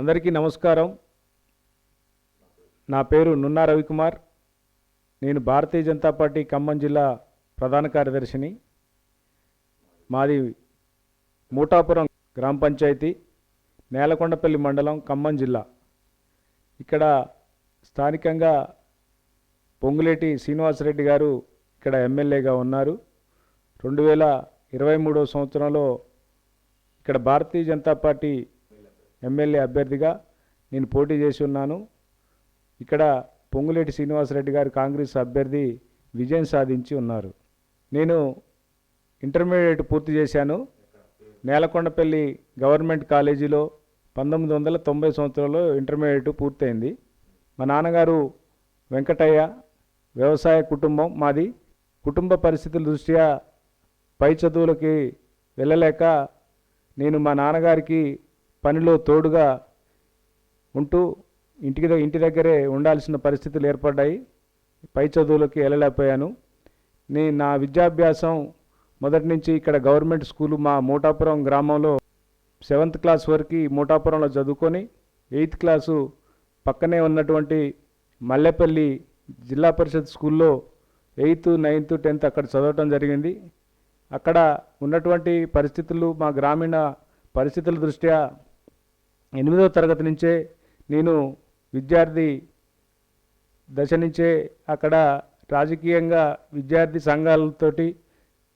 అందరికీ నమస్కారం. నా పేరు నున్నా రవికుమార్. నేను భారతీయ జనతా పార్టీ ఖమ్మం జిల్లా ప్రధాన కార్యదర్శిని. మాది మూటాపురం గ్రామ పంచాయతీ నేలకొండపల్లి మండలం ఖమ్మం జిల్లా. ఇక్కడ స్థానికంగా పొంగులేటి శ్రీనివాసరెడ్డి గారు ఇక్కడ ఎమ్మెల్యేగా ఉన్నారు. రెండు వేల ఇరవై మూడో సంవత్సరంలో ఇక్కడ భారతీయ జనతా పార్టీ ఎమ్మెల్యే అభ్యర్థిగా నేను పోటీ చేసి ఉన్నాను. ఇక్కడ పొంగులేటి శ్రీనివాసరెడ్డి గారు కాంగ్రెస్ అభ్యర్థి విజయం సాధించి ఉన్నారు. నేను ఇంటర్మీడియట్ పూర్తి చేశాను. నేలకొండపల్లి గవర్నమెంట్ కాలేజీలో పంతొమ్మిది వందల తొంభై సంవత్సరంలో ఇంటర్మీడియట్ పూర్తయింది. మా నాన్నగారు వెంకటయ్య వ్యవసాయ కుటుంబం మాది. కుటుంబ పరిస్థితుల దృష్ట్యా పై చదువులకి వెళ్ళలేక నేను మా నాన్నగారికి పనిలో తోడుగా ఉంటూ ఇంటికి ఇంటి దగ్గరే ఉండాల్సిన పరిస్థితులు ఏర్పడ్డాయి. పై చదువులకి వెళ్ళలేకపోయాను నేను నా విద్యాభ్యాసం మొదటి నుంచి ఇక్కడ గవర్నమెంట్ స్కూలు మా మోటాపురం గ్రామంలో సెవెంత్ క్లాస్ వరకు మోటాపురంలో చదువుకొని ఎయిత్ క్లాసు పక్కనే ఉన్నటువంటి మల్లెపల్లి జిల్లా పరిషత్ స్కూల్లో ఎయిత్ నైన్త్ టెన్త్ అక్కడ చదవటం జరిగింది. అక్కడ ఉన్నటువంటి పరిస్థితులు మా గ్రామీణ పరిస్థితుల దృష్ట్యా ఎనిమిదవ తరగతి నుంచే నేను విద్యార్థి దశ నుంచే అక్కడ రాజకీయంగా విద్యార్థి సంఘాలతోటి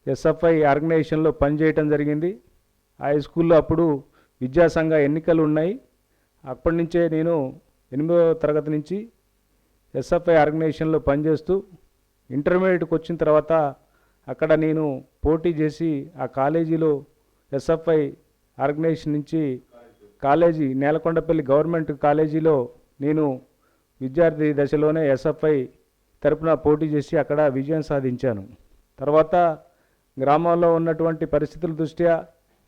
ఎస్ఎఫ్ఐ ఆర్గనైజేషన్లో పనిచేయటం జరిగింది. హై స్కూల్లో అప్పుడు విద్యాసంఘ ఎన్నికలు ఉన్నాయి. అప్పటి నుంచే నేను ఎనిమిదవ తరగతి నుంచి ఎస్ఎఫ్ఐ ఆర్గనైజేషన్లో పనిచేస్తూ ఇంటర్మీడియట్కి వచ్చిన తర్వాత అక్కడ నేను పోటీ చేసి ఆ కాలేజీలో ఎస్ఎఫ్ఐ ఆర్గనైజేషన్ నుంచి కాలేజీ నేలకొండపల్లి గవర్నమెంట్ కాలేజీలో నేను విద్యార్థి దశలోనే ఎస్ఎఫ్ఐ తరపున పోటీ చేసి అక్కడ విజయం సాధించాను. తర్వాత గ్రామంలో ఉన్నటువంటి పరిస్థితుల దృష్ట్యా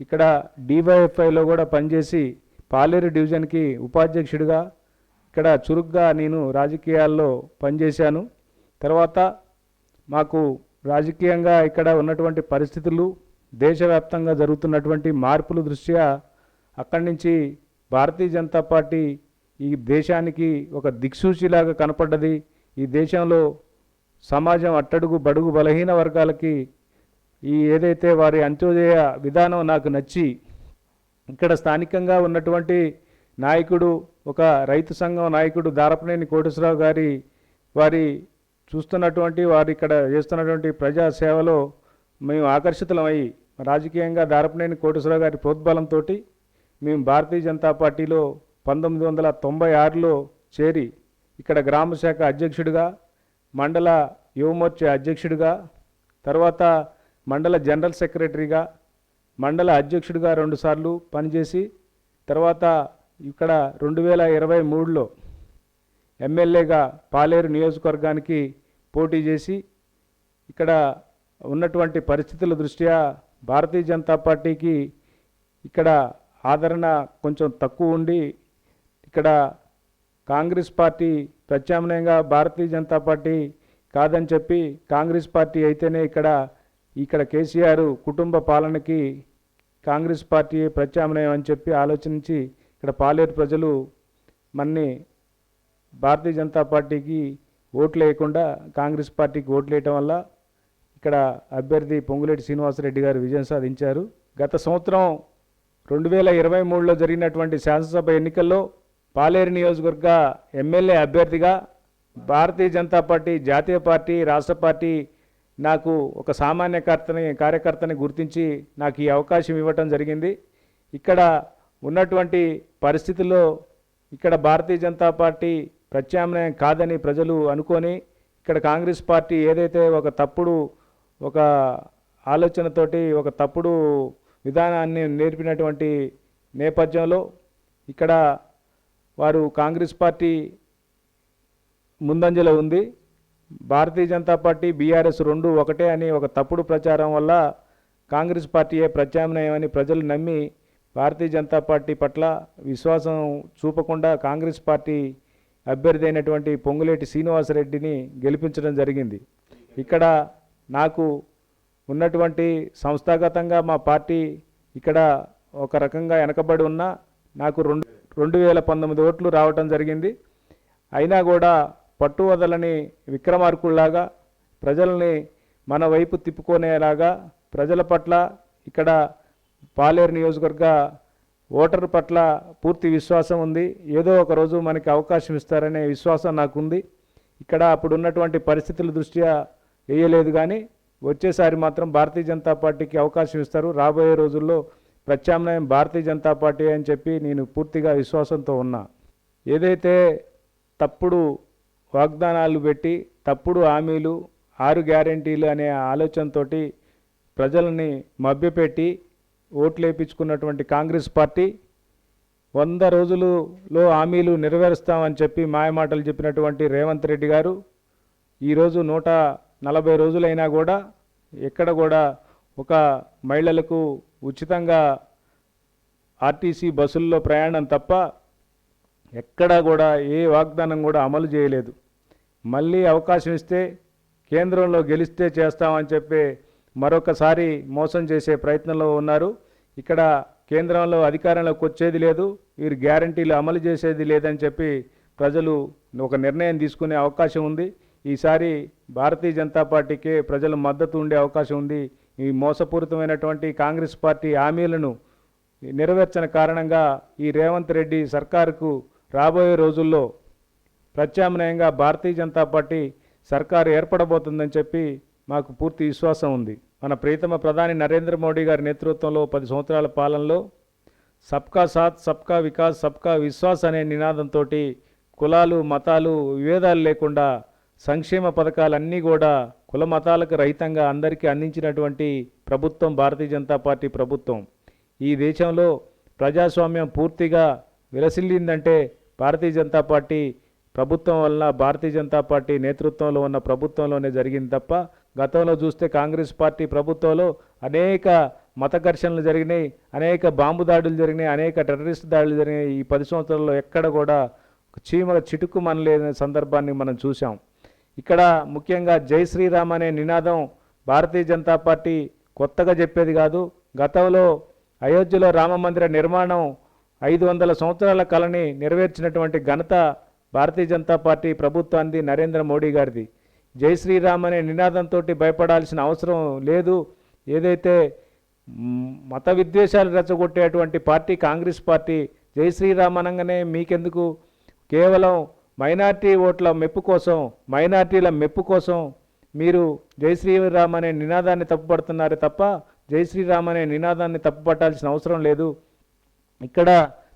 ఇక్కడ డివైఎఫ్ఐలో కూడా పనిచేసి పాలేరు డివిజన్కి ఉపాధ్యక్షుడిగా ఇక్కడ చురుగ్గా నేను రాజకీయాల్లో పనిచేశాను. తర్వాత మాకు రాజకీయంగా ఇక్కడ ఉన్నటువంటి పరిస్థితులు దేశవ్యాప్తంగా జరుగుతున్నటువంటి మార్పుల దృష్ట్యా అక్కడి నుంచి భారతీయ జనతా పార్టీ ఈ దేశానికి ఒక దిక్సూచిలాగా కనపడ్డది. ఈ దేశంలో సమాజం అట్టడుగు బడుగు బలహీన వర్గాలకి ఈ ఏదైతే వారి అంత్యోదయ విధానం నాకు నచ్చి ఇక్కడ స్థానికంగా ఉన్నటువంటి నాయకుడు ఒక రైతు సంఘం నాయకుడు దారపనేని కోటేశ్వరరావు గారి వారి చూస్తున్నటువంటి వారు ఇక్కడ చేస్తున్నటువంటి ప్రజాసేవలో మేము ఆకర్షితులమై రాజకీయంగా దారపనేని కోటేశ్వరరావు గారి ప్రోద్బలంతో మేము భారతీయ జనతా పార్టీలో పంతొమ్మిది వందల తొంభై ఆరులో చేరి ఇక్కడ గ్రామ శాఖ అధ్యక్షుడిగా మండల యువమోర్చా అధ్యక్షుడిగా తర్వాత మండల జనరల్ సెక్రటరీగా మండల అధ్యక్షుడిగా రెండుసార్లు పనిచేసి తర్వాత ఇక్కడ రెండు వేల ఇరవై మూడులో ఎమ్మెల్యేగా పాలేరు నియోజకవర్గానికి పోటీ చేసి ఇక్కడ ఉన్నటువంటి పరిస్థితుల దృష్ట్యా భారతీయ జనతా పార్టీకి ఇక్కడ ఆదరణ కొంచెం తక్కువ ఉండి ఇక్కడ కాంగ్రెస్ పార్టీ ప్రత్యామ్నాయంగా భారతీయ జనతా పార్టీ కాదని చెప్పి కాంగ్రెస్ పార్టీ అయితేనే ఇక్కడ ఇక్కడ కేసీఆర్ కుటుంబ పాలనకి కాంగ్రెస్ పార్టీ ప్రత్యామ్నాయం అని చెప్పి ఆలోచించి ఇక్కడ పాలేరు ప్రజలు మన్ని భారతీయ జనతా పార్టీకి ఓట్లు వేయకుండా కాంగ్రెస్ పార్టీకి ఓట్లు వేయటం వల్ల ఇక్కడ అభ్యర్థి పొంగులేటి శ్రీనివాసరెడ్డి గారు విజయం సాధించారు. గత సంవత్సరం రెండు వేల ఇరవై మూడులో జరిగినటువంటి శాసనసభ ఎన్నికల్లో పాలేరు నియోజకవర్గ ఎమ్మెల్యే అభ్యర్థిగా భారతీయ జనతా పార్టీ జాతీయ పార్టీ రాష్ట్ర పార్టీ నాకు ఒక సామాన్య కర్తని కార్యకర్తని గుర్తించి నాకు ఈ అవకాశం ఇవ్వటం జరిగింది. ఇక్కడ ఉన్నటువంటి పరిస్థితుల్లో ఇక్కడ భారతీయ జనతా పార్టీ ప్రత్యామ్నాయం కాదని ప్రజలు అనుకొని ఇక్కడ కాంగ్రెస్ పార్టీ ఏదైతే ఒక తప్పుడు ఒక ఆలోచనతోటి ఒక తప్పుడు విధానాన్ని నేర్పినటువంటి నేపథ్యంలో ఇక్కడ వారు కాంగ్రెస్ పార్టీ ముందంజలో ఉంది. భారతీయ జనతా పార్టీ బీఆర్ఎస్ రెండు ఒకటే అని ఒక తప్పుడు ప్రచారం వల్ల కాంగ్రెస్ పార్టీయే ప్రత్యామ్నాయమని ప్రజలు నమ్మి భారతీయ జనతా పార్టీ పట్ల విశ్వాసం చూపకుండా కాంగ్రెస్ పార్టీ అభ్యర్థి అయినటువంటి పొంగులేటి శ్రీనివాసరెడ్డిని గెలిపించడం జరిగింది. ఇక్కడ నాకు ఉన్నటువంటి సంస్థాగతంగా మా పార్టీ ఇక్కడ ఒక రకంగా వెనకబడి ఉన్న నాకు రెండు రెండు వేల పంతొమ్మిది ఓట్లు రావటం జరిగింది. అయినా కూడా పట్టు వదలని విక్రమార్కుల్లాగా ప్రజల్ని మన వైపు తిప్పుకునేలాగా ప్రజల పట్ల ఇక్కడ పాలేరు నియోజకవర్గ ఓటర్ పట్ల పూర్తి విశ్వాసం ఉంది. ఏదో ఒక రోజు మనకి అవకాశం ఇస్తారనే విశ్వాసం నాకుంది. ఇక్కడ అప్పుడు ఉన్నటువంటి పరిస్థితుల దృష్ట్యా వేయలేదు కానీ వచ్చేసారి మాత్రం భారతీయ జనతా పార్టీకి అవకాశం ఇస్తారు. రాబోయే రోజుల్లో ప్రత్యామ్నాయం భారతీయ జనతా పార్టీ అని చెప్పి నేను పూర్తిగా విశ్వాసంతో ఉన్నా. ఏదైతే తప్పుడు వాగ్దానాలు పెట్టి తప్పుడు హామీలు ఆరు గ్యారెంటీలు అనే ఆలోచనతోటి ప్రజలని మభ్యపెట్టి ఓట్లు వేయించుకున్నటువంటి కాంగ్రెస్ పార్టీ వంద రోజులలో హామీలు నెరవేరుస్తామని చెప్పి మాయమాటలు చెప్పినటువంటి రేవంత్ రెడ్డి గారు ఈరోజు నూట నలభై రోజులైనా కూడా ఎక్కడ కూడా ఒక మహిళలకు ఉచితంగా ఆర్టీసీ బస్సుల్లో ప్రయాణం తప్ప ఎక్కడా కూడా ఏ వాగ్దానం కూడా అమలు చేయలేదు. మళ్ళీ అవకాశం ఇస్తే కేంద్రంలో గెలిస్తే చేస్తామని చెప్పి మరొకసారి మోసం చేసే ప్రయత్నంలో ఉన్నారు. ఇక్కడ కేంద్రంలో అధికారంలోకి వచ్చేది లేదు వీరు గ్యారంటీలు అమలు చేసేది లేదని చెప్పి ప్రజలు ఒక నిర్ణయం తీసుకునే అవకాశం ఉంది. ఈసారి భారతీయ జనతా పార్టీకే ప్రజల మద్దతు ఉండే అవకాశం ఉంది. ఈ మోసపూరితమైనటువంటి కాంగ్రెస్ పార్టీ హామీలను నెరవేర్చిన కారణంగా ఈ రేవంత్ రెడ్డి సర్కారుకు రాబోయే రోజుల్లో ప్రత్యామ్నాయంగా భారతీయ జనతా పార్టీ సర్కారు ఏర్పడబోతుందని చెప్పి మాకు పూర్తి విశ్వాసం ఉంది. మన ప్రీతమ ప్రధాని నరేంద్ర మోడీ గారి నేతృత్వంలో పది సంవత్సరాల పాలనలో సబ్కా సాత్ సబ్కా వికాస్ సబ్కా విశ్వాస్ అనే నినాదంతో కులాలు మతాలు విభేదాలు లేకుండా సంక్షేమ పథకాలన్నీ కూడా కుల మతాలకు రహితంగా అందరికీ అందించినటువంటి ప్రభుత్వం భారతీయ జనతా పార్టీ ప్రభుత్వం. ఈ దేశంలో ప్రజాస్వామ్యం పూర్తిగా విలసిల్లిందంటే భారతీయ జనతా పార్టీ ప్రభుత్వం వలన భారతీయ జనతా పార్టీ నేతృత్వంలో ఉన్న ప్రభుత్వంలోనే జరిగింది తప్ప గతంలో చూస్తే కాంగ్రెస్ పార్టీ ప్రభుత్వంలో అనేక మత ఘర్షణలు జరిగినాయి అనేక బాంబు దాడులు జరిగినాయి అనేక టెర్రరిస్ట్ దాడులు జరిగినాయి. ఈ పది సంవత్సరాల్లో ఎక్కడ కూడా చీమల చీమ చిటుకు మనలేని సందర్భాన్ని మనం చూసాం ఇక్కడ ముఖ్యంగా జై శ్రీరామ్ అనే నినాదం భారతీయ జనతా పార్టీ కొత్తగా చెప్పేది కాదు. గతంలో అయోధ్యలో రామ మందిర నిర్మాణం ఐదు వందల సంవత్సరాల కళని నెరవేర్చినటువంటి ఘనత భారతీయ జనతా పార్టీ ప్రభుత్వాన్ని నరేంద్ర మోడీ గారిది. జై శ్రీరామ్ అనే నినాదంతో భయపడాల్సిన అవసరం లేదు. ఏదైతే మత విద్వేషాలు రెచ్చగొట్టేటువంటి పార్టీ కాంగ్రెస్ పార్టీ జై శ్రీరామ్ అనగానే మీకెందుకు? కేవలం మైనార్టీ ఓట్ల మెప్పు కోసం మైనార్టీల మెప్పు కోసం మీరు జై శ్రీరామ్ అనే నినాదాన్ని తప్పుపడుతున్నారు తప్ప జై శ్రీరామ్ అనే నినాదాన్ని తప్పుపట్టాల్సిన అవసరం లేదు. ఇక్కడ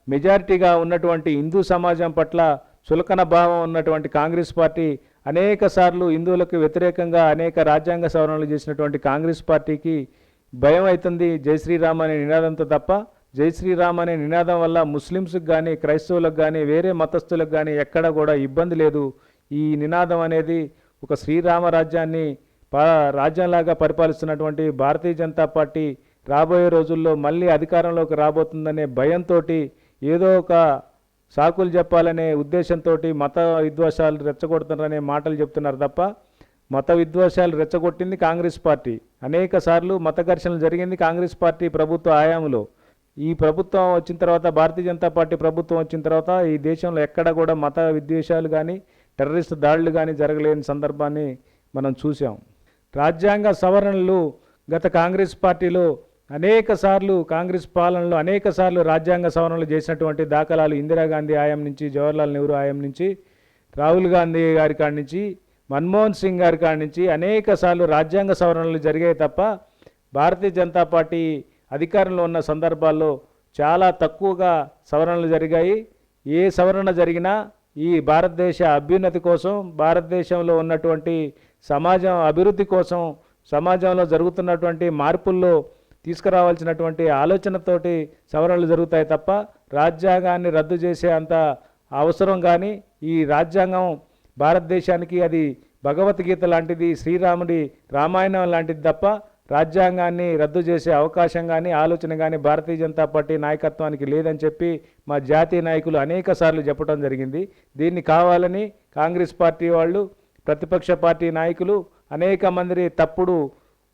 మెజారిటీగా ఉన్నటువంటి హిందూ సమాజం పట్ల చులకన భావం ఉన్నటువంటి కాంగ్రెస్ పార్టీ అనేక సార్లు హిందువులకు వ్యతిరేకంగా అనేక రాజ్యాంగ సవరణలు చేసినటువంటి కాంగ్రెస్ పార్టీకి భయం అవుతుంది జై శ్రీరామ్ అనే నినాదంతో తప్ప. జై శ్రీరామ్ అనే నినాదం వల్ల ముస్లిమ్స్కి కానీ క్రైస్తవులకు కానీ వేరే మతస్థులకు కానీ ఎక్కడ కూడా ఇబ్బంది లేదు. ఈ నినాదం అనేది ఒక శ్రీరామ రాజ్యాన్ని రాజ్యంలాగా పరిపాలిస్తున్నటువంటి భారతీయ జనతా పార్టీ రాబోయే రోజుల్లో మళ్ళీ అధికారంలోకి రాబోతుందనే భయంతో ఏదో ఒక సాకులు చెప్పాలనే ఉద్దేశంతో మత విద్వేషాలు రెచ్చగొడుతున్నారనే మాటలు చెప్తున్నారు తప్ప మత విద్వేషాలు రెచ్చగొట్టింది కాంగ్రెస్ పార్టీ. అనేక సార్లు మత ఘర్షణలు జరిగింది కాంగ్రెస్ పార్టీ ప్రభుత్వ హయాంలో ఈ ప్రభుత్వం వచ్చిన తర్వాత భారతీయ జనతా పార్టీ ప్రభుత్వం వచ్చిన తర్వాత ఈ దేశంలో ఎక్కడ కూడా మత విద్వేషాలు కానీ టెర్రరిస్ట్ దాడులు కానీ జరగలేని సందర్భాన్ని మనం చూసాం రాజ్యాంగ సవరణలు గత కాంగ్రెస్ పార్టీలో అనేక సార్లు కాంగ్రెస్ పాలనలో అనేక సార్లు రాజ్యాంగ సవరణలు చేసినటువంటి దాఖలాలు ఇందిరాగాంధీ ఆయం నుంచి జవహర్లాల్ నెహ్రూ ఆయం నుంచి రాహుల్ గాంధీ గారి కాడి నుంచి మన్మోహన్ సింగ్ గారి కాడి నుంచి అనేక సార్లు రాజ్యాంగ సవరణలు జరిగాయి తప్ప భారతీయ జనతా పార్టీ అధికారంలో ఉన్న సందర్భాల్లో చాలా తక్కువగా సవరణలు జరిగాయి. ఏ సవరణ జరిగినా ఈ భారతదేశ అభ్యున్నతి కోసం భారతదేశంలో ఉన్నటువంటి సమాజం అభివృద్ధి కోసం సమాజంలో జరుగుతున్నటువంటి మార్పుల్లో తీసుకురావాల్సినటువంటి ఆలోచనతోటి సవరణలు జరుగుతాయి తప్ప రాజ్యాంగాన్ని రద్దు చేసే అంత అవసరం కానీ ఈ రాజ్యాంగం భారతదేశానికి అది భగవద్గీత లాంటిది శ్రీరాముడి రామాయణం లాంటిది తప్ప రాజ్యాంగాన్ని రద్దు చేసే అవకాశం కానీ ఆలోచన కానీ భారతీయ జనతా పార్టీ నాయకత్వానికి లేదని చెప్పి మా జాతీయ నాయకులు అనేక సార్లు చెప్పడం జరిగింది. దీన్ని కావాలని కాంగ్రెస్ పార్టీ వాళ్ళు ప్రతిపక్ష పార్టీ నాయకులు అనేక మంది తప్పుడు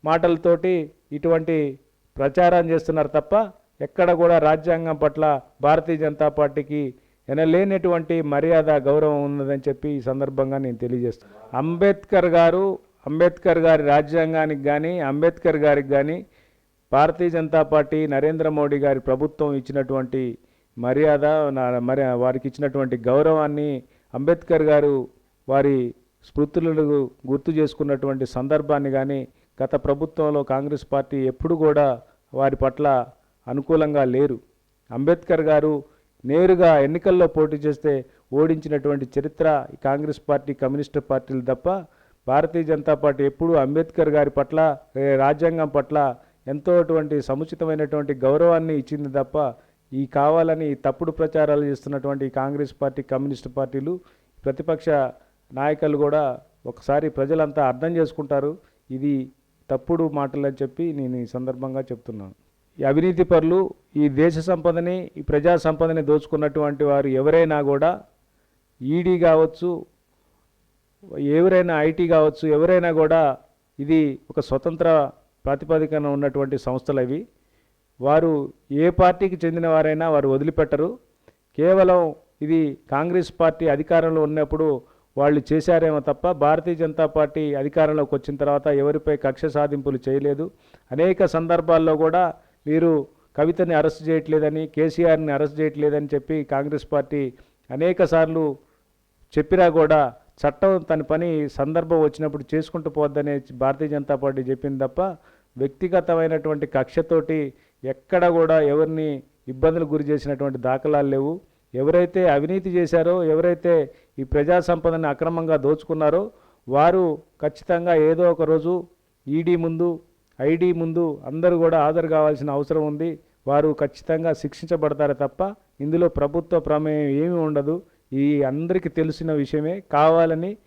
మాటలతోటి ఇటువంటి ప్రచారం చేస్తున్నారు తప్ప ఎక్కడ కూడా రాజ్యాంగం పట్ల భారతీయ జనతా పార్టీకి ఎనలేనటువంటి మర్యాద గౌరవం ఉన్నదని చెప్పి ఈ సందర్భంగా నేను తెలియజేస్తాను అంబేద్కర్ గారు అంబేద్కర్ గారి రాజ్యాంగానికి కానీ అంబేద్కర్ గారికి కానీ భారతీయ జనతా పార్టీ నరేంద్ర మోడీ గారి ప్రభుత్వం ఇచ్చినటువంటి మర్యాద మరి వారికి ఇచ్చినటువంటి గౌరవాన్ని అంబేద్కర్ గారు వారి స్మృతులను గుర్తు చేసుకున్నటువంటి సందర్భాన్ని కానీ గత ప్రభుత్వంలో కాంగ్రెస్ పార్టీ ఎప్పుడు కూడా వారి పట్ల అనుకూలంగా లేరు. అంబేద్కర్ గారు నేరుగా ఎన్నికల్లో పోటీ చేస్తే ఓడించినటువంటి చరిత్ర ఈ కాంగ్రెస్ పార్టీ కమ్యూనిస్టు పార్టీలు తప్ప భారతీయ జనతా పార్టీ ఎప్పుడూ అంబేద్కర్ గారి పట్ల రాజ్యాంగం పట్ల ఎంతో అటువంటి సముచితమైనటువంటి గౌరవాన్ని ఇచ్చింది తప్ప ఈ కావాలని తప్పుడు ప్రచారాలు చేస్తున్నటువంటి కాంగ్రెస్ పార్టీ కమ్యూనిస్టు పార్టీలు ప్రతిపక్ష నాయకులు కూడా ఒకసారి ప్రజలంతా అర్థం చేసుకుంటారు. ఇది తప్పుడు మాటలు అని చెప్పి నేను ఈ సందర్భంగా చెప్తున్నాను. ఈ అవినీతి పరులు ఈ దేశ సంపదని ఈ ప్రజా సంపదని దోచుకున్నటువంటి వారు ఎవరైనా కూడా ఈడీ కావచ్చు ఎవరైనా ఐటీ కావచ్చు ఎవరైనా కూడా ఇది ఒక స్వతంత్ర ప్రాతిపదికన ఉన్నటువంటి సంస్థలు అవి. వారు ఏ పార్టీకి చెందిన వారైనా వారు వదిలిపెట్టరు. కేవలం ఇది కాంగ్రెస్ పార్టీ అధికారంలో ఉన్నప్పుడు వాళ్ళు చేశారేమో తప్ప భారతీయ జనతా పార్టీ అధికారంలోకి వచ్చిన తర్వాత ఎవరిపై కక్ష సాధింపులు చేయలేదు. అనేక సందర్భాల్లో కూడా మీరు కవితని అరెస్ట్ చేయట్లేదని కేసీఆర్ని అరెస్ట్ చేయట్లేదని చెప్పి కాంగ్రెస్ పార్టీ అనేక సార్లు చెప్పినా కూడా చట్టం తన పని సందర్భం వచ్చినప్పుడు చేసుకుంటూ పోద్దనే భారతీయ జనతా పార్టీ చెప్పింది తప్ప వ్యక్తిగతమైనటువంటి కక్షతోటి ఎక్కడ కూడా ఎవరిని ఇబ్బందులు గురి చేసినటువంటి దాఖలాలు లేవు. ఎవరైతే అవినీతి చేశారో ఎవరైతే ఈ ప్రజా సంపదని అక్రమంగా దోచుకున్నారో వారు ఖచ్చితంగా ఏదో ఒక రోజు ఈడీ ముందు ఐడి ముందు అందరూ కూడా హాజరు కావాల్సిన అవసరం ఉంది. వారు ఖచ్చితంగా శిక్షించబడతారు తప్ప ఇందులో ప్రభుత్వ ప్రమేయం ఏమీ ఉండదు. ఈ అందరికీ తెలిసిన విషయమే. కావాలని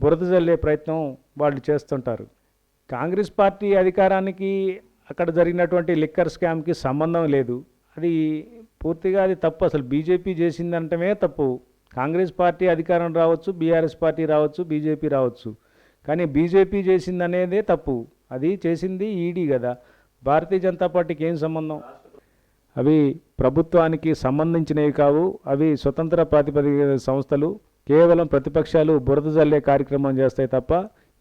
బురద జల్లే ప్రయత్నం వాళ్ళు చేస్తుంటారు. కాంగ్రెస్ పార్టీ అధికారానికి అక్కడ జరిగినటువంటి లిక్కర్ స్కామ్కి సంబంధం లేదు. అది పూర్తిగా అది తప్పు. అసలు బీజేపీ చేసిందంటమే తప్పు. కాంగ్రెస్ పార్టీ అధికారం రావచ్చు బీఆర్ఎస్ పార్టీ రావచ్చు బీజేపీ రావచ్చు. కానీ బీజేపీ చేసిందనేదే తప్పు. అది చేసింది ఈడీ కదా. భారతీయ జనతా పార్టీకి ఏం సంబంధం? అవి ప్రభుత్వానికి సంబంధించినవి కావు. అవి స్వతంత్ర ప్రాతిపదిక సంస్థలు. కేవలం ప్రతిపక్షాలు బురద జల్లే కార్యక్రమం చేస్తాయి తప్ప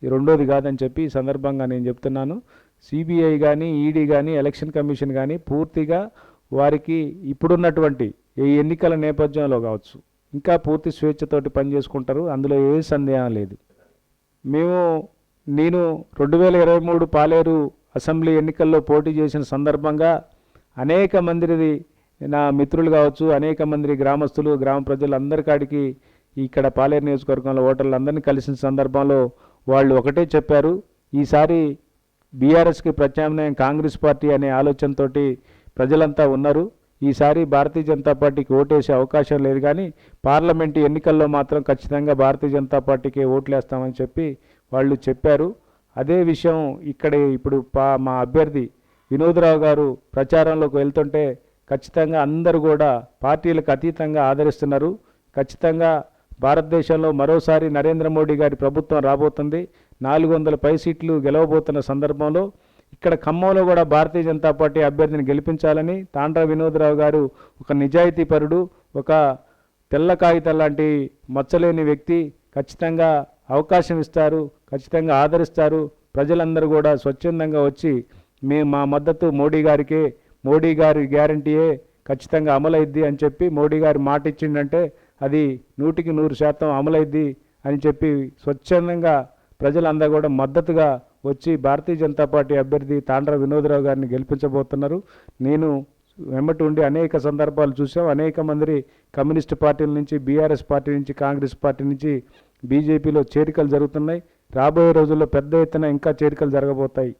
ఈ రెండోది కాదని చెప్పి ఈ సందర్భంగా నేను చెప్తున్నాను. సిబిఐ కానీ ఈడీ కానీ ఎలక్షన్ కమిషన్ కానీ పూర్తిగా వారికి ఇప్పుడున్నటువంటి ఈ ఎన్నికల నేపథ్యంలో కావచ్చు. ఇంకా పూర్తి స్వేచ్ఛతోటి పనిచేసుకుంటారు. అందులో ఏ సందేహం లేదు. మేము నేను రెండు వేల ఇరవై మూడు పాలేరు అసెంబ్లీ ఎన్నికల్లో పోటీ చేసిన సందర్భంగా అనేక మందిది నా మిత్రులు కావచ్చు అనేక మంది గ్రామస్తులు గ్రామ ప్రజలు అందరికాడికి ఇక్కడ పాలేరు నియోజకవర్గంలో ఓటర్లు అందరినీ కలిసిన సందర్భంలో వాళ్ళు ఒకటే చెప్పారు. ఈసారి బీఆర్ఎస్కి ప్రత్యామ్నాయం కాంగ్రెస్ పార్టీ అనే ఆలోచనతోటి ప్రజలంతా ఉన్నారు. ఈసారి భారతీయ జనతా పార్టీకి ఓటేసే అవకాశం లేదు కానీ పార్లమెంటు ఎన్నికల్లో మాత్రం ఖచ్చితంగా భారతీయ జనతా పార్టీకి ఓట్లేస్తామని చెప్పి వాళ్ళు చెప్పారు. అదే విషయం ఇక్కడ ఇప్పుడు పా మా అభ్యర్థి వినోదరావు గారు ప్రచారంలోకి వెళ్తుంటే ఖచ్చితంగా అందరూ కూడా పార్టీలకు అతీతంగా ఆదరిస్తున్నారు. ఖచ్చితంగా భారతదేశంలో మరోసారి నరేంద్ర మోడీ గారి ప్రభుత్వం రాబోతుంది. నాలుగు వందల పై సీట్లు గెలవబోతున్న సందర్భంలో ఇక్కడ ఖమ్మంలో కూడా భారతీయ జనతా పార్టీ అభ్యర్థిని గెలిపించాలని తాండ్ర వినోదరావు గారు ఒక నిజాయితీపరుడు ఒక తెల్ల కాగితం లాంటి మచ్చలేని వ్యక్తి. ఖచ్చితంగా అవకాశం ఇస్తారు ఖచ్చితంగా ఆదరిస్తారు. ప్రజలందరూ కూడా స్వచ్ఛందంగా వచ్చి మేము మా మద్దతు మోడీ గారికే మోడీ గారి గ్యారంటీయే ఖచ్చితంగా అమలైద్ది అని చెప్పి మోడీ గారు మాట ఇచ్చిండంటే అది నూటికి నూరు శాతం అమలైద్ది అని చెప్పి స్వచ్ఛందంగా ప్రజలందరూ కూడా మద్దతుగా వచ్చి భారతీయ జనతా పార్టీ అభ్యర్థి తాండ్ర వినోదరావు గారిని గెలిపించబోతున్నారు. నేను వెంబటి ఉండి అనేక సందర్భాలు చూసాం అనేక మంది కమ్యూనిస్ట్ పార్టీల నుంచి బీఆర్ఎస్ పార్టీ నుంచి కాంగ్రెస్ పార్టీ నుంచి బీజేపీలో చేరికలు జరుగుతున్నాయి. రాబోయే రోజుల్లో పెద్ద ఎత్తున ఇంకా చేరికలు జరగబోతాయి.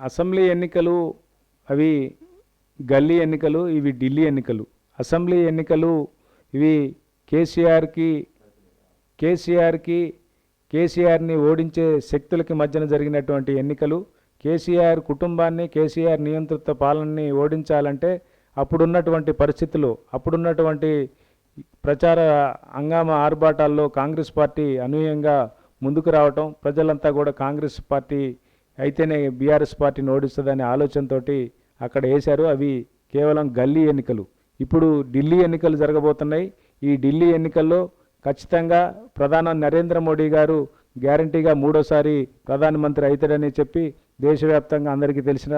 అసెంబ్లీ ఎన్నికలు అవి గల్లీ ఎన్నికలు ఇవి ఢిల్లీ ఎన్నికలు. అసెంబ్లీ ఎన్నికలు ఇవి కేసీఆర్కి కేసీఆర్కి కేసీఆర్ని ఓడించే శక్తులకి మధ్యన జరిగినటువంటి ఎన్నికలు కేసీఆర్ కుటుంబాన్ని కేసీఆర్ నియంత్రిత పాలనని ఓడించాలంటే అప్పుడున్నటువంటి పరిస్థితులు అప్పుడున్నటువంటి ప్రచార హంగామ ఆర్భాటాల్లో కాంగ్రెస్ పార్టీ అనూహ్యంగా ముందుకు రావటం ప్రజలంతా కూడా కాంగ్రెస్ పార్టీ అయితేనే బీఆర్ఎస్ పార్టీని ఓడిస్తుందనే ఆలోచనతో అక్కడ వేశారు. అవి కేవలం గల్లీ ఎన్నికలు. ఇప్పుడు ఢిల్లీ ఎన్నికలు జరగబోతున్నాయి. ఈ ఢిల్లీ ఎన్నికల్లో ఖచ్చితంగా ప్రధాని నరేంద్ర మోడీ గారు గ్యారంటీగా మూడోసారి ప్రధానమంత్రి అవుతాడని చెప్పి దేశవ్యాప్తంగా అందరికీ తెలిసిన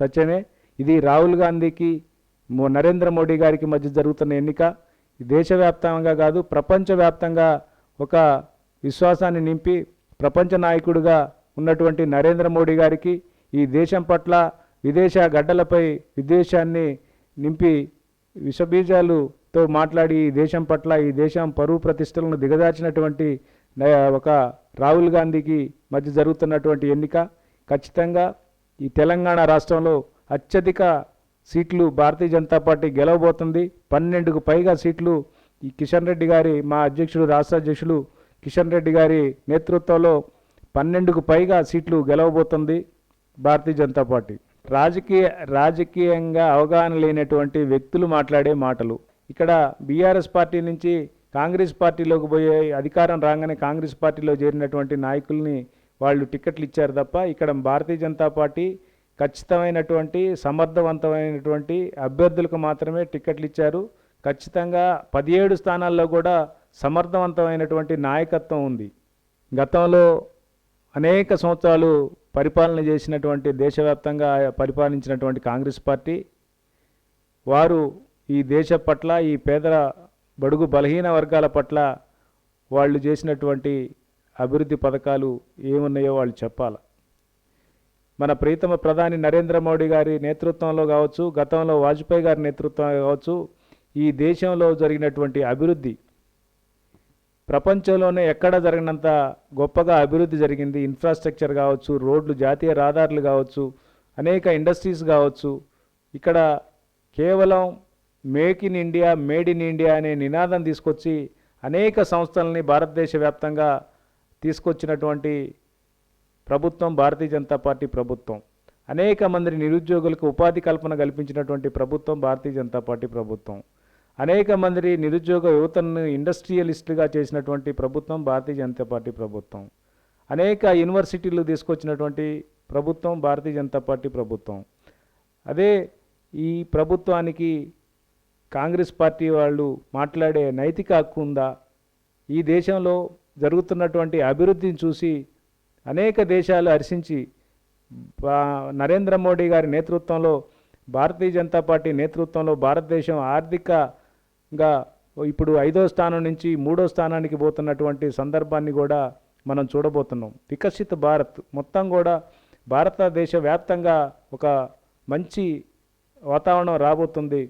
సత్యమే. ఇది రాహుల్ గాంధీకి నరేంద్ర మోడీ గారికి మధ్య జరుగుతున్న ఎన్నిక. దేశవ్యాప్తంగా కాదు ప్రపంచవ్యాప్తంగా ఒక విశ్వాసాన్ని నింపి ప్రపంచ నాయకుడిగా ఉన్నటువంటి నరేంద్ర మోడీ గారికి ఈ దేశం పట్ల విదేశ గడ్డలపై విదేశాన్ని నింపి విషబీజాలుతో మాట్లాడి ఈ దేశం పట్ల ఈ దేశం పరువు ప్రతిష్టలను దిగదాచినటువంటి ఒక రాహుల్ గాంధీకి మధ్య జరుగుతున్నటువంటి ఎన్నిక. ఖచ్చితంగా ఈ తెలంగాణ రాష్ట్రంలో అత్యధిక సీట్లు భారతీయ జనతా పార్టీ గెలవబోతుంది. పన్నెండుకు పైగా సీట్లు ఈ కిషన్ రెడ్డి గారి మా అధ్యక్షుడు రాష్ట్ర అధ్యక్షులు కిషన్ రెడ్డి గారి నేతృత్వంలో పన్నెండుకు పైగా సీట్లు గెలవబోతుంది భారతీయ జనతా పార్టీ. రాజకీయ రాజకీయంగా అవగాహన లేనటువంటి వ్యక్తులు మాట్లాడే మాటలు. ఇక్కడ బీఆర్ఎస్ పార్టీ నుంచి కాంగ్రెస్ పార్టీలోకి పోయే అధికారం రాగానే కాంగ్రెస్ పార్టీలో చేరినటువంటి నాయకుల్ని వాళ్ళు టికెట్లు ఇచ్చారు తప్ప ఇక్కడ భారతీయ జనతా పార్టీ ఖచ్చితమైనటువంటి సమర్థవంతమైనటువంటి అభ్యర్థులకు మాత్రమే టికెట్లు ఇచ్చారు. ఖచ్చితంగా పదిహేడు స్థానాల్లో కూడా సమర్థవంతమైనటువంటి నాయకత్వం ఉంది. గతంలో అనేక సంవత్సరాలు పరిపాలన చేసినటువంటి దేశవ్యాప్తంగా పరిపాలించినటువంటి కాంగ్రెస్ పార్టీ వారు ఈ దేశ పట్ల ఈ పేదల బడుగు బలహీన వర్గాల పట్ల వాళ్ళు చేసినటువంటి అభివృద్ధి పథకాలు ఏమున్నాయో వాళ్ళు చెప్పాలి. మన ప్రీతమ ప్రధాని నరేంద్ర మోడీ గారి నేతృత్వంలో కావచ్చు గతంలో వాజ్పేయి గారి నేతృత్వంలో కావచ్చు ఈ దేశంలో జరిగినటువంటి అభివృద్ధి ప్రపంచంలోనే ఎక్కడ జరిగినంత గొప్పగా అభివృద్ధి జరిగింది? ఇన్ఫ్రాస్ట్రక్చర్ కావచ్చు రోడ్లు జాతీయ రహదారులు కావచ్చు అనేక ఇండస్ట్రీస్ కావచ్చు. ఇక్కడ కేవలం make in India made in India అనే నినాదం తీసుకొచ్చి అనేక సంస్థలని భారతదేశ వ్యాప్తంగా తీసుకొచ్చినటువంటి ప్రభుత్వం భారతీయ జనతా పార్టీ ప్రభుత్వం. అనేక మంది నిరుద్యోగులకు ఉపాధి కల్పన కల్పించినటువంటి ప్రభుత్వం భారతీయ జనతా పార్టీ ప్రభుత్వం. అనేక మంది నిరుద్యోగ యువతను ఇండస్ట్రియలిస్టులుగా చేసినటువంటి ప్రభుత్వం భారతీయ జనతా పార్టీ ప్రభుత్వం. అనేక యూనివర్సిటీలు తీసుకొచ్చినటువంటి ప్రభుత్వం భారతీయ జనతా పార్టీ ప్రభుత్వం. అదే ఈ ప్రభుత్వానికి కాంగ్రెస్ పార్టీ వాళ్ళు మాట్లాడే నైతిక హక్కు ఉందా? ఈ దేశంలో జరుగుతున్నటువంటి అభివృద్ధిని చూసి అనేక దేశాలు హర్షించి నరేంద్ర మోడీ గారి నేతృత్వంలో భారతీయ జనతా పార్టీ నేతృత్వంలో భారతదేశం ఆర్థిక ఇంకా ఇప్పుడు ఐదో స్థానం నుంచి మూడో స్థానానికి పోతున్నటువంటి సందర్భాన్ని కూడా మనం చూడబోతున్నాం. వికసిత భారత్ మొత్తం కూడా భారతదేశ వ్యాప్తంగా ఒక మంచి వాతావరణం రాబోతుంది.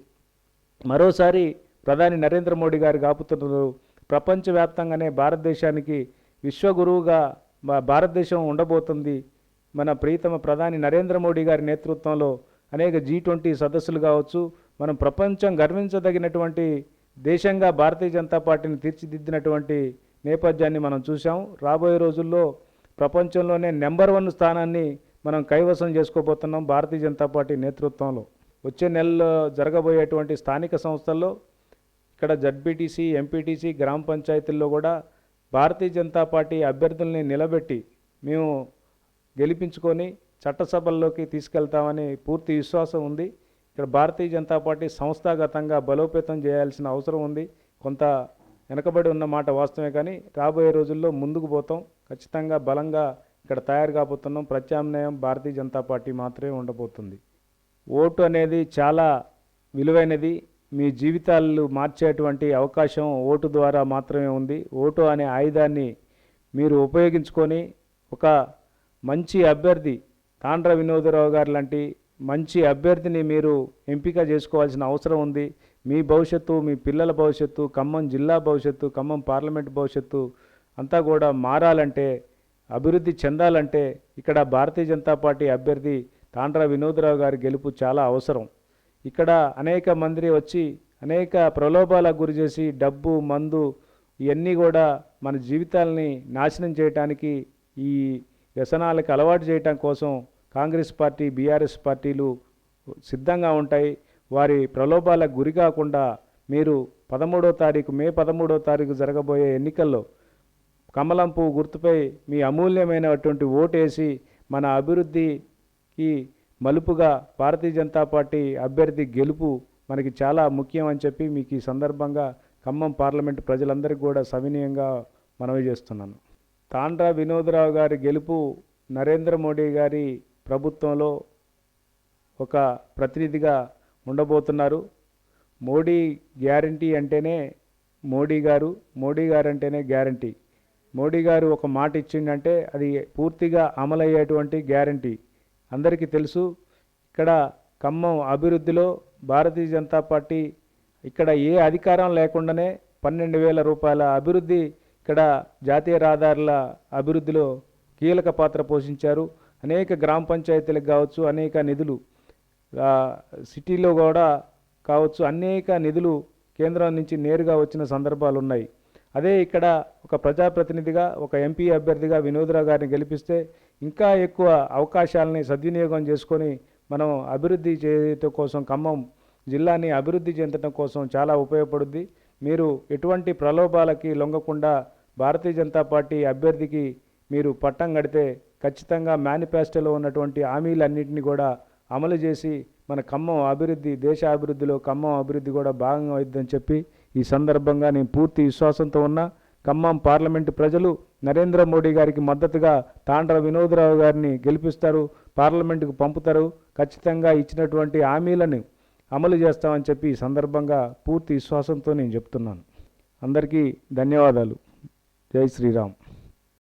మరోసారి ప్రధాని నరేంద్ర మోడీ గారు కాపుతున్నారు ప్రపంచవ్యాప్తంగానే భారతదేశానికి విశ్వగురువుగా భారతదేశం ఉండబోతుంది. మన ప్రీతమ ప్రధాని నరేంద్ర మోడీ గారి నేతృత్వంలో అనేక జీ ట్వంటీ సదస్సులు కావచ్చు మనం ప్రపంచం గర్వించదగినటువంటి దేశంగా భారతీయ జనతా పార్టీని తీర్చిదిద్దినటువంటి నేపథ్యాన్ని మనం చూసాం రాబోయే రోజుల్లో ప్రపంచంలోనే నెంబర్ వన్ స్థానాన్ని మనం కైవసం చేసుకోబోతున్నాం భారతీయ జనతా పార్టీ నేతృత్వంలో. వచ్చే నెలలో జరగబోయేటువంటి స్థానిక సంస్థల్లో ఇక్కడ జడ్పీటీసీ ఎంపీటీసీ గ్రామ పంచాయతీల్లో కూడా భారతీయ జనతా పార్టీ అభ్యర్థుల్ని నిలబెట్టి మేము గెలిపించుకొని చట్టసభల్లోకి తీసుకెళ్తామని పూర్తి విశ్వాసం ఉంది. ఇక్కడ భారతీయ జనతా పార్టీ సంస్థాగతంగా బలోపేతం చేయాల్సిన అవసరం ఉంది. కొంత వెనకబడి ఉన్న మాట వాస్తవమే కానీ రాబోయే రోజుల్లో ముందుకు పోతాం. ఖచ్చితంగా బలంగా ఇక్కడ తయారు కాబోతున్నాం. ప్రత్యామ్నాయం భారతీయ జనతా పార్టీ మాత్రమే ఉండబోతుంది. ఓటు అనేది చాలా విలువైనది. మీ జీవితాలు మార్చేటువంటి అవకాశం ఓటు ద్వారా మాత్రమే ఉంది. ఓటు అనే ఆయుధాన్ని మీరు ఉపయోగించుకొని ఒక మంచి అభ్యర్థి తాండ్ర వినోదరావు గారు లాంటి మంచి అభ్యర్థిని మీరు ఎంపిక చేసుకోవాల్సిన అవసరం ఉంది. మీ భవిష్యత్తు మీ పిల్లల భవిష్యత్తు ఖమ్మం జిల్లా భవిష్యత్తు ఖమ్మం పార్లమెంట్ భవిష్యత్తు అంతా కూడా మారాలంటే అభివృద్ధి చెందాలంటే ఇక్కడ భారతీయ జనతా పార్టీ అభ్యర్థి తాండ్రా వినోదరావు గారి గెలుపు చాలా అవసరం. ఇక్కడ అనేక మంది వచ్చి అనేక ప్రలోభాలకు గురి చేసి డబ్బు మందు ఇవన్నీ కూడా మన జీవితాలని నాశనం చేయటానికి ఈ వ్యసనాలకు అలవాటు చేయటం కోసం కాంగ్రెస్ పార్టీ బీఆర్ఎస్ పార్టీలు సిద్ధంగా ఉంటాయి. వారి ప్రలోభాలకు గురి కాకుండా మీరు పదమూడో తారీఖు మే పదమూడో తారీఖు జరగబోయే ఎన్నికల్లో కమలం పువ్వు గుర్తుపై మీ అమూల్యమైనటువంటి ఓటేసి మన అభివృద్ధికి మలుపుగా భారతీయ జనతా పార్టీ అభ్యర్థి గెలుపు మనకి చాలా ముఖ్యం అని చెప్పి మీకు ఈ సందర్భంగా ఖమ్మం పార్లమెంటు ప్రజలందరికీ కూడా సవినీయంగా మనవి చేస్తున్నాను. తాండ్రా వినోదరావు గారి గెలుపు నరేంద్ర మోడీ గారి ప్రభుత్వంలో ఒక ప్రతినిధిగా ఉండబోతున్నారు. మోడీ గ్యారంటీ అంటేనే మోడీ గారు మోడీ గారు అంటేనే గ్యారంటీ. మోడీ గారు ఒక మాట ఇచ్చిండంటే అది పూర్తిగా అమలయ్యేటువంటి గ్యారంటీ. అందరికీ తెలుసు ఇక్కడ ఖమ్మం అభివృద్ధిలో భారతీయ జనతా పార్టీ ఇక్కడ ఏ అధికారం లేకుండానే పన్నెండు వేల రూపాయల అభివృద్ధి ఇక్కడ జాతీయ రహదారుల అభివృద్ధిలో కీలక పాత్ర పోషించారు. అనేక గ్రామ పంచాయతీలకు కావచ్చు అనేక నిధులు సిటీలో కూడా కావచ్చు అనేక నిధులు కేంద్రం నుంచి నేరుగా వచ్చిన సందర్భాలు ఉన్నాయి. అదే ఇక్కడ ఒక ప్రజాప్రతినిధిగా ఒక ఎంపీ అభ్యర్థిగా వినోదరావు గారిని గెలిపిస్తే ఇంకా ఎక్కువ అవకాశాలని సద్వినియోగం చేసుకొని మనం అభివృద్ధి చేయటం కోసం ఖమ్మం జిల్లాని అభివృద్ధి చెందడం కోసం చాలా ఉపయోగపడుద్ది. మీరు ఎటువంటి ప్రలోభాలకి లొంగకుండా భారతీయ జనతా పార్టీ అభ్యర్థికి మీరు పట్టం కడితే ఖచ్చితంగా మేనిఫెస్టోలో ఉన్నటువంటి హామీలన్నింటినీ కూడా అమలు చేసి మన ఖమ్మం అభివృద్ధి దేశ అభివృద్ధిలో ఖమ్మం అభివృద్ధి కూడా భాగంగా అవుతుందని చెప్పి ఈ సందర్భంగా నేను పూర్తి విశ్వాసంతో ఉన్నా. ఖమ్మం పార్లమెంటు ప్రజలు నరేంద్ర మోడీ గారికి మద్దతుగా తాండ్ర వినోదరావు గారిని గెలిపిస్తారు పార్లమెంటుకు పంపుతారు. ఖచ్చితంగా ఇచ్చినటువంటి హామీలను అమలు చేస్తామని చెప్పి ఈ సందర్భంగా పూర్తి విశ్వాసంతో నేను చెప్తున్నాను. అందరికీ ధన్యవాదాలు. జై శ్రీరామ్.